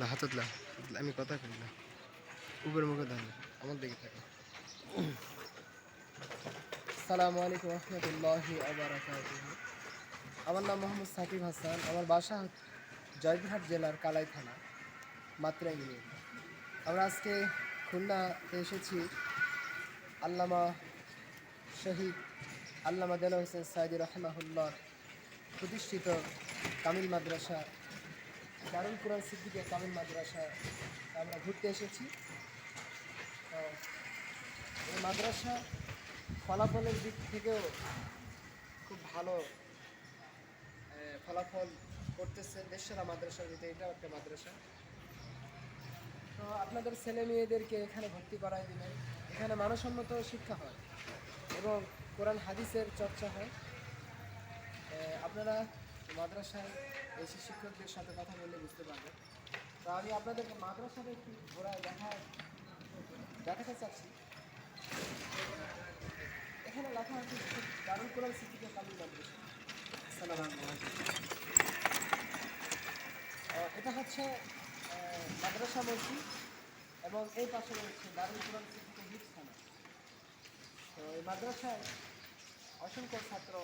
লা, হাতত লা, আমি কথা করি না। উপরে মুখে দাঁড়ান আমার দিকে থাকে সালামু আলাইকুম রহমতুল্লাহি আমার নাম মোহাম্মদ সাকিব হাসান, আমার বাসা জয়পুরহাট জেলার কালাই থানা মাত্রা ইউনিয়ন আমরা আজকে খুলনাতে এসেছি আল্লামা শহীদ আল্লামা দেলা হোসেন সাইদি রহমাহুল্লাহ প্রতিষ্ঠিত কামিল মাদ্রাসা দারুল কোরআন সিদ্দিকের কামিল মাদ্রাসা আমরা ঘুরতে এসেছি। এই মাদ্রাসা ফলাফলের দিক থেকেও খুব ভালো ফলাফল করতেছে দেশেরা মাদ্রাসার ভিতরে এটাও একটা মাদ্রাসা। তো আপনাদের ছেলে মেয়েদেরকে এখানে ভর্তি করাই দিলেন এখানে মানসম্মত শিক্ষা হয় এবং কোরআন হাদিসের চর্চা হয়। আপনারা মাদ্রাসায় এসে শিক্ষকদের সাথে কথা বললে বুঝতে পারবেন তো আমি আপনাদেরকে মাদ্রাসাটা একটু ঘোরায় দেখা দেখাতে চাচ্ছি। এখানে লেখা আছে, দারুল কোরআন সিদ্দিকে কামিল মাদ্রাসা এটা হচ্ছে মাদ্রাসা মসজিদ এবং এই পাশে রয়েছে দারুল কোরআন সিদ্দিকে হিপস্থানা তো এই মাদ্রাসায় অসংখ্য ছাত্র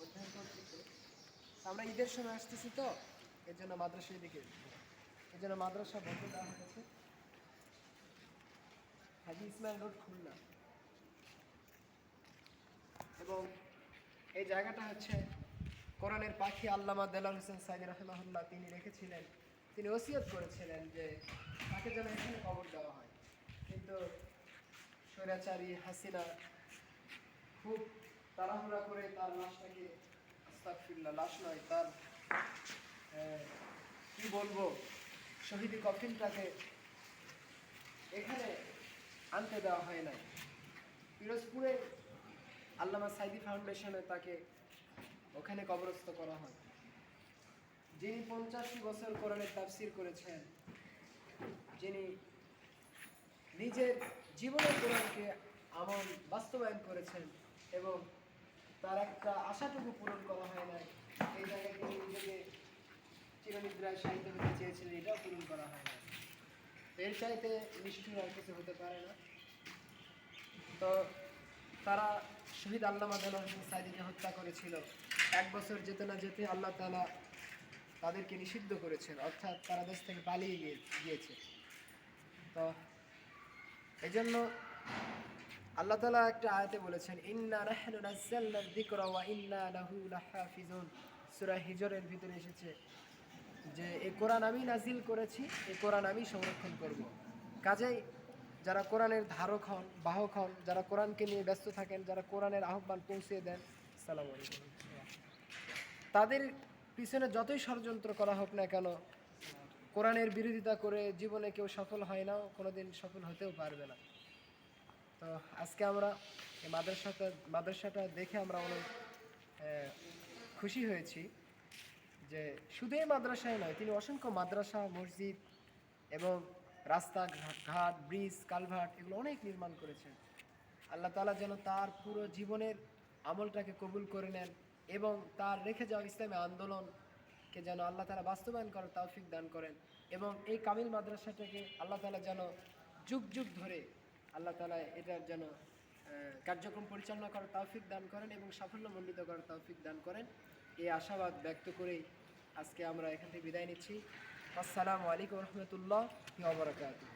অধ্যয়ন করতেছে আমরা ঈদের সময় আসতেছি তো এর জন্য মাদ্রাসার দিকে এর জন্য মাদ্রাসা বন্ধ দেওয়া হয়েছে। হাজি ইসমাইল রোড খুলনা। এবং এই জায়গাটা হচ্ছে কোরআনের পাখি আল্লামা দেলাল হোসেন সাইদ রহমাহুল্লাহ তিনি রেখেছিলেন। তিনি ওসিয়ত করেছিলেন যে তাকে যেন এখানে কবর দেওয়া হয়। কিন্তু স্বৈরাচারী হাসিনা খুব তাড়াহুড়া করে তার লাশটাকে লাশ নয়, তার কি বলব, শহীদি কফিনটাকে এখানে আনতে দেওয়া হয় নাই। পিরোজপুরে আল্লামা সাইদি ফাউন্ডেশনে তাকে ওখানে কবরস্থ করা হয়। যিনি পঞ্চাশটি বছর কোরআনের তাফসির করেছেন, যিনি নিজের জীবনের কোরআনকে আমল বাস্তবায়ন করেছেন এবং তার একটা আশাটুকু পূরণ করা হয় নাই এই জায়গায় তিনি নিজেকে চিরনিদ্রায় সাহিত্য হতে চেয়েছিলেন, এটাও পূরণ করা হয় না। এর চাইতে নিষ্ঠুর আর কিছু হতে পারে না। তো তারা শহীদ আল্লাহ দেল হোসেন সাইদিকে হত্যা করেছিল। এক বছর যেতে না যেতে আল্লাহ তালা তাদেরকে নিষিদ্ধ করেছেন, অর্থাৎ তারা দেশ থেকে পালিয়ে গিয়ে, গিয়েছে। তো এই জন্য আল্লাহ তালা একটা আয়াতে বলেছেন, ইন্না নাহনু নাজ্জালনা ইন্না হিজরের ভিতরে এসেছে যে এই কোরআন আমি নাজিল করেছি এই কোরআন আমি সংরক্ষণ করব। কাজেই যারা কোরআনের ধারক হন, বাহক হন, যারা কোরআনকে নিয়ে ব্যস্ত থাকেন, যারা কোরআনের আহ্বান পৌঁছে দেন, সালাম তাদের পিছনে যতই ষড়যন্ত্র করা হোক না কেন, কোরআনের বিরোধিতা করে জীবনে কেউ সফল হয় না কোনোদিন সফল হতেও পারবে না। তো আজকে আমরা এই মাদ্রাসাটা মাদ্রাসাটা দেখে আমরা অনেক খুশি হয়েছি যে শুধু এই মাদ্রাসায় নয়, তিনি অসংখ্য মাদ্রাসা, মসজিদ এবং রাস্তা ঘাট ব্রিজ, কালভার্ট এগুলো অনেক নির্মাণ করেছেন। আল্লাহ তালা যেন তার পুরো জীবনের আমলটাকে কবুল করে নেন এবং তার রেখে যাওয়া ইসলামী আন্দোলনকে যেন আল্লাহ তালা বাস্তবায়ন করার তৌফিক দান করেন এবং এই কামিল মাদ্রাসাটাকে আল্লাহ তালা যেন যুগ যুগ ধরে আল্লাহ তালা এটার যেন কার্যক্রম পরিচালনা করার তৌফিক দান করেন এবং সাফল্যমণ্ডিত করার তৌফিক দান করেন। এই আশাবাদ ব্যক্ত করেই আজকে আমরা এখান থেকে বিদায় নিচ্ছি। আসসালামু আলাইকুম রহমতুল্লাহ বারকাতুহ।